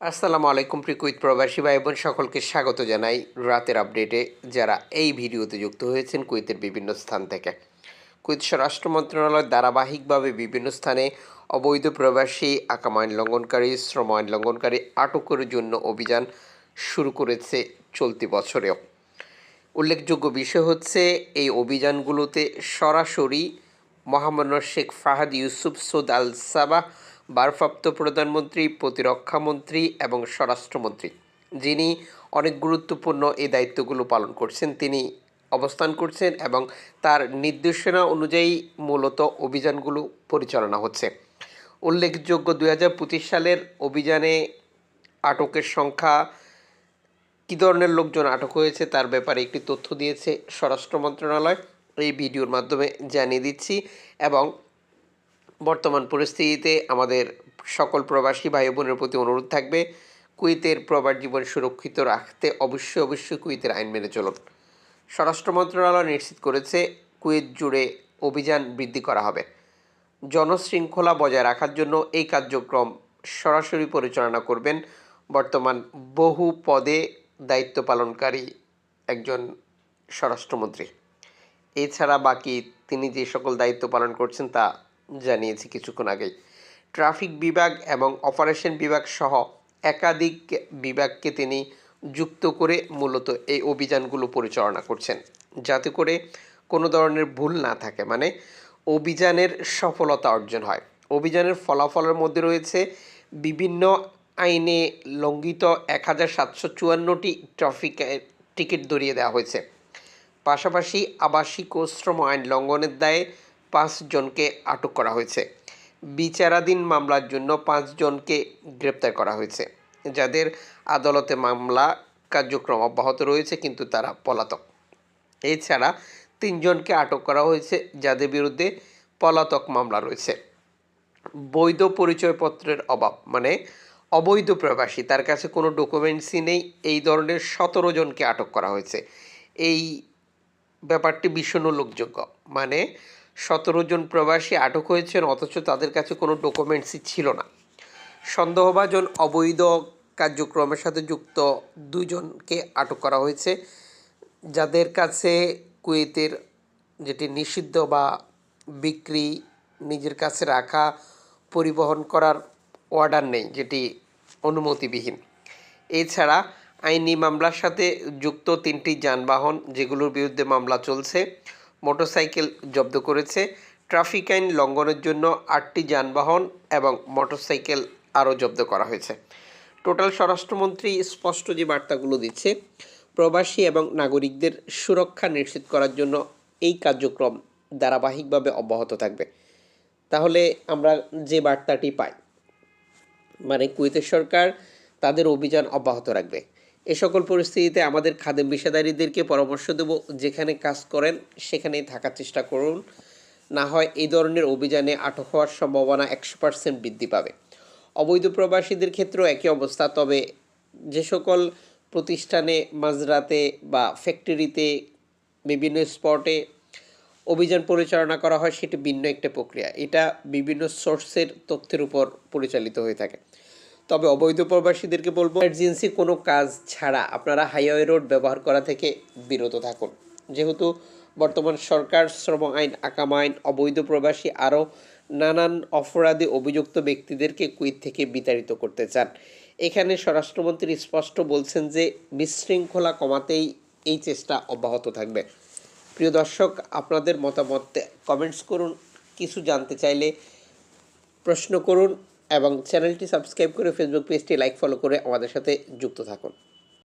আসসালামু আলাইকুম প্রিকুইত প্রবাসী ভাই বোন সকলকে স্বাগত জানাই রাতের আপডেটে। যারা এই ভিডিওতে যুক্ত হয়েছেন কুয়েতের বিভিন্ন স্থান থেকে। কুয়েত স্বরাষ্ট্র মন্ত্রণালয় ধারাবাহিকভাবে বিভিন্ন স্থানে অবৈধ প্রবাসী, আকাম আইন লঙ্ঘনকারী, শ্রম আইন লঙ্ঘনকারী আটকের জন্য অভিযান শুরু করেছে চলতি বছরেও। উল্লেখযোগ্য বিষয় হচ্ছে, এই অভিযানগুলোতে সরাসরি Mohammad Sheikh Fahad Yusuf Saud Al Sabah ভারপ্রাপ্ত প্রধানমন্ত্রী, প্রতিরক্ষামন্ত্রী এবং স্বরাষ্ট্রমন্ত্রী, যিনি অনেক গুরুত্বপূর্ণ এই দায়িত্বগুলো পালন করছেন, তিনি অবস্থান করছেন এবং তার নির্দেশনা অনুযায়ী মূলত অভিযানগুলো পরিচালনা হচ্ছে। উল্লেখযোগ্য, দুই হাজার পঁচিশ সালের অভিযানে আটকের সংখ্যা, কী ধরনের লোকজন আটক হয়েছে তার ব্যাপারে একটি তথ্য দিয়েছে স্বরাষ্ট্র মন্ত্রণালয়। এই ভিডিওর মাধ্যমে জানিয়ে দিচ্ছি এবং বর্তমান পরিস্থিতিতে আমাদের সকল প্রবাসী ভাই বোনের প্রতি অনুরোধ থাকবে, কুয়েতের প্রবাস জীবন সুরক্ষিত রাখতে অবশ্যই অবশ্যই কুয়েতের আইন মেনে চলুন। স্বরাষ্ট্র মন্ত্রণালয় নিশ্চিত করেছে, কুয়েত জুড়ে অভিযান বৃদ্ধি করা হবে। জনশৃঙ্খলা বজায় রাখার জন্য এই কার্যক্রম সরাসরি পরিচালনা করবেন বর্তমান বহু পদে দায়িত্ব পালনকারী একজন স্বরাষ্ট্রমন্ত্রী। এছাড়া বাকি তিনি যে সকল দায়িত্ব পালন করছেন তা জানিয়েছি কিছুক্ষণ আগেই। ট্রাফিক বিভাগ এবং অপারেশন বিভাগ সহ একাধিক বিভাগকে তিনি যুক্ত করে মূলত এই অভিযানগুলো পরিচালনা করছেন। যাতে করে কোনো ধরনের ভুল না থাকে মানে অভিযানের সফলতা অর্জন হয়। অভিযানের ফলাফলের মধ্যে রয়েছে বিভিন্ন আইনে লঙ্ঘিত এক হাজার সাতশো চুয়ান্নটি ট্রাফিক টিকিট ধরিয়ে দেওয়া হয়েছে। পাশাপাশি আবাসিক ও শ্রম আইন লঙ্ঘনের দায়ে পাঁচজনকে আটক করা হয়েছে। বিচারাধীন মামলার জন্য পাঁচজনকে গ্রেপ্তার করা হয়েছে। যাদের আদালতে মামলা কার্যক্রম অব্যাহত রয়েছে, কিন্তু তারা পলাতক। এছাড়া তিনজনকে আটক করা হয়েছে, যাদের বিরুদ্ধে পলাতক মামলা রয়েছে। বৈধ পরিচয়পত্রের অভাব মানে অবৈধ প্রবাসী, তার কাছে কোনো ডকুমেন্টসই নেই। এই ধরনের সতেরো জনকে আটক করা হয়েছে। এই ব্যাপারটি ভীষণ উল্লেখযোগ্য মানে সতেরো জন প্রবাসী আটক হয়েছেন, অথচ তাদের কাছে কোনো ডকুমেন্টসই ছিল না। সন্দেহভাজন অবৈধ কার্যক্রমের সাথে যুক্ত দুজনকে আটক করা হয়েছে, যাদের কাছে কুয়েতের যেটি নিষিদ্ধ বা বিক্রি নিজের কাছে রাখা, পরিবহন করার অর্ডার নেই, যেটি অনুমতিবিহীন। এছাড়া আইনি মামলার সাথে যুক্ত তিনটি যানবাহন, যেগুলোর বিরুদ্ধে মামলা চলছে। মোটরসাইকেল জব্দ করেছে। ট্রাফিক আইন লঙ্ঘনের জন্য আটটি যানবাহন এবং মোটরসাইকেল আরও জব্দ করা হয়েছে। টোটাল স্বরাষ্ট্রমন্ত্রী স্পষ্ট যে বার্তাগুলো দিচ্ছে, প্রবাসী এবং নাগরিকদের সুরক্ষা নিশ্চিত করার জন্য এই কার্যক্রম ধারাবাহিকভাবে অব্যাহত থাকবে। তাহলে আমরা যে বার্তাটি পাই মানে কুয়েতের সরকার তাদের অভিযান অব্যাহত রাখবে। এ সকল পরিস্থিতিতে আমাদের খাদেম পেশাদারীদেরকে পরামর্শ দেব, যেখানে কাজ করেন সেখানেই থাকার চেষ্টা করুন। না হয় এই ধরনের অভিযানে আটক হওয়ার সম্ভাবনা একশো পার্সেন্ট বৃদ্ধি পাবে। অবৈধ প্রবাসীদের ক্ষেত্রেও একই অবস্থা, তবে যে সকল প্রতিষ্ঠানে, মাঝরাতে বা ফ্যাক্টরিতে, বিভিন্ন স্পটে অভিযান পরিচালনা করা হয়, সেটি ভিন্ন একটা প্রক্রিয়া। এটা বিভিন্ন সোর্সের তথ্যের উপর পরিচালিত হয়ে থাকে। তবে অবৈধ প্রবাসীদেরকে বলব এমার্জেন্সি কোনো কাজ ছাড়া আপনারা হাইওয়ে রোড ব্যবহার করা থেকে বিরত থাকুন। যেহেতু বর্তমান সরকার শ্রম আইন, আকাম আইন, অবৈধ প্রবাসী আরও নানান অপরাধে অভিযুক্ত ব্যক্তিদেরকে কুইত থেকে বিতাড়িত করতে চান। এখানে স্বরাষ্ট্রমন্ত্রী স্পষ্ট বলছেন যে, বিশৃঙ্খলা কমাতেই এই চেষ্টা অব্যাহত থাকবে। প্রিয় দর্শক, আপনাদের মতামত কমেন্টস করুন। কিছু জানতে চাইলে প্রশ্ন করুন। এবং চ্যানেলটি সাবস্ক্রাইব করে ফেসবুক পেজটি লাইক ফলো করে আমাদের সাথে যুক্ত থাকুন।